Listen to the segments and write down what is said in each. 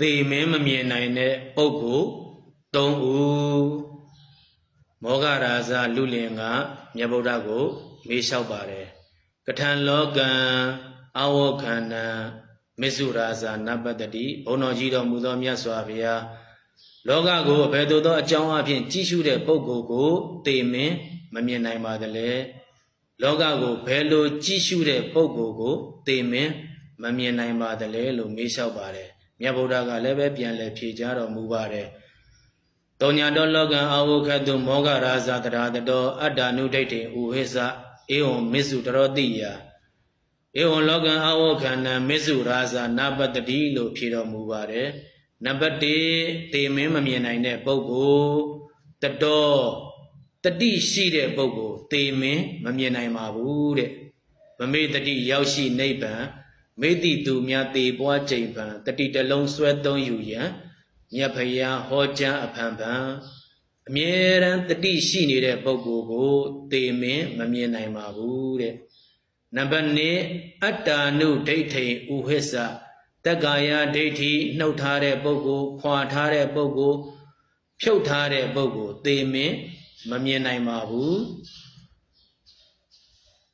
သေမင်းမမြင်နိုင်တဲ့ပုဂ္ဂိုလ်၃ဦးမောဂရာဇလူလင်ကမြတ်ဗုဒ္ဓကို မေးလျှောက်ပါတယ်ကထံလောကံအဝခန္နံမစ္ဆုရာဇနပတ္တိဘုန်းတော်ကြီးတော်မူသောမြတ်စွာဘုရားလောကကိုအဘယ်သို့သောအကြောင်းအဖြစ်ကြည့်ရှုတဲ့ပုဂ္ဂိုလ်ကိုသေမင်းမမြင်နိုင်ပါသလဲလောကကိုဘယ်လိုကြည့်ရှုတဲ့ပုဂ္ဂိုလ်ကိုသေမင်းမမြင်နိုင်ပါသလဲလို့မေးလျှောက်ပါတယ် မြတ်ဗုဒ္ဓကလည်းပဲပြန်လည်ဖြေကြားတော်မူပါတယ်တောညာတော်လောကံအဝခတုမောဂရာဇတရာတတော်အတ္တနုဒိဋ္ဌိဥဟိသဧဝံမစ္စုတရောတိယဧဝံလောကံအဝခန္နံမစ္စုရာဇနာပတ္တိလို့ဖြေတော်မူပါတယ်နံပါတ်1တေမင်းမမြင်နိုင်တဲ့ပုဂ္ဂိုလ်တတော်တတိရှိတဲ့ပုဂ္ဂိုလ်တေမင်းမမြင်နိုင်ပါဘူးတဲ့မမေတတိရောက်ရှိနိဗ္ဗာန် မေတ္တိသူများတေပွားချိန်ပံတတိတလုံးဆွဲသုံးယူရန်မြတ်ဖယားဟောကြားအဖန်ဖန်အမြဲတမ်းတတိရှိနေတဲ့ပုဂ္ဂိုလ်ကိုတေမင်းမမြင်နိုင်ပါဘူးတဲ့နံပါတ်2အတ္တာနုဒိဋ္ဌိဥဟိစ္စတက္ကာယဒိဋ္ဌိနှုတ်ထားတဲ့ပုဂ္ဂိုလ်ခွာထားတဲ့ပုဂ္ဂိုလ်ဖြုတ်ထားတဲ့ပုဂ္ဂိုလ်တေမင်းမမြင်နိုင်ပါဘူး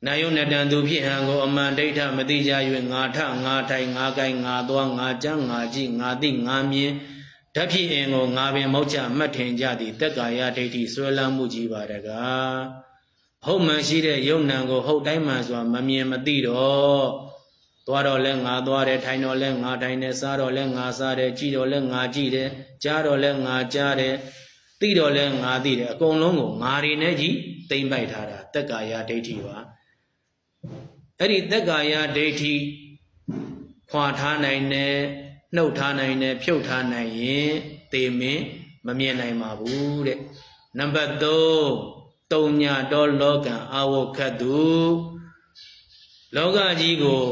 နာယုနတံသူဖြစ်ဟံကိုအမှန်ဒိဋ္ဌမတိကြ၍ငါထငါထိုင်ငါကိုင်ငါသွားငါကြမ်းငါကြည့်ငါသိငါမြင်ဓာတ်ဖြစ်အင်ကိုငါပင်မောက်ချမှတ်ထင်ကြသည်တက်ကာယဒိဋ္ဌိဆွဲလန်းမှုကြီးပါတကားဟုတ်မှန်ရှိတဲ့ယုံနံကိုဟုတ်တိုင်းမှန်စွာမမြင်မသိတော့သွားတော့လဲငါသွားတယ်ထိုင်တော့လဲငါထိုင်တယ်စားတော့လဲငါစားတယ်ကြည့်တော့လဲငါကြည့်တယ်ကြားတော့လဲငါကြားတယ်သိတော့လဲငါသိတယ်အကုန်လုံးကိုငါတွေနဲ့ကြီးတိမ့်ပိုက်ထားတာတက်ကာယဒိဋ္ဌိပါ အဲ့ဒီတက်ကာယဒိဋ္ဌိခွာထားနိုင်တယ်နှုတ်ထားနိုင်တယ်ဖြုတ်ထားနိုင်ရင်သေမင်းမမြင်နိုင်ပါဘူးတဲ့နံပါတ်3တုံညာတော်လောကံအာဝခတ်သူလောကကြီးကို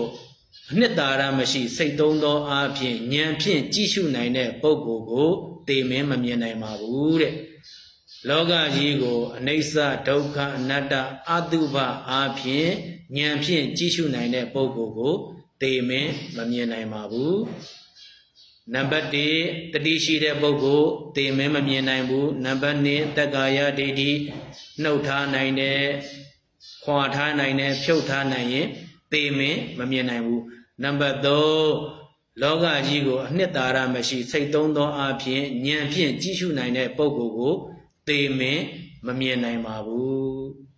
အနှစ်သာရမရှိ စိတ်သုံးသောအားဖြင့်ဉာဏ်ဖြင့်ကြည့်ရှုနိုင်တဲ့ပုဂ္ဂိုလ်ကိုသေမင်းမမြင်နိုင်ပါဘူးတဲ့ လောကကြီးကိုအနိစ္စဒုက္ခအနတ္တအတုပအားဖြင့်ဉာဏ်ဖြင့်ကြည့်ရှုနိုင်တဲ့ပုဂ္ဂိုလ်ကိုသေမင်းမမြင်နိုင်ပါဘူးနံပါတ်1တတိရှိတဲ့ပုဂ္ဂိုလ်သေမင်းမမြင်နိုင်ဘူးနံပါတ်2တက္ကာယဒိဋ္ဌိနှုတ်ထားနိုင်တယ်ခွာထားနိုင်တယ်ဖြုတ်ထားနိုင်ရင်သေမင်းမမြင်နိုင်ဘူးနံပါတ်3လောကကြီးကိုအနှစ်သာရမရှိစိတ်သုံးသောအဖြစ်ဉာဏ်ဖြင့်ကြည့်ရှုနိုင်တဲ့ပုဂ္ဂိုလ်ကို သေမင်းမမြင်နိုင်ပါဘူး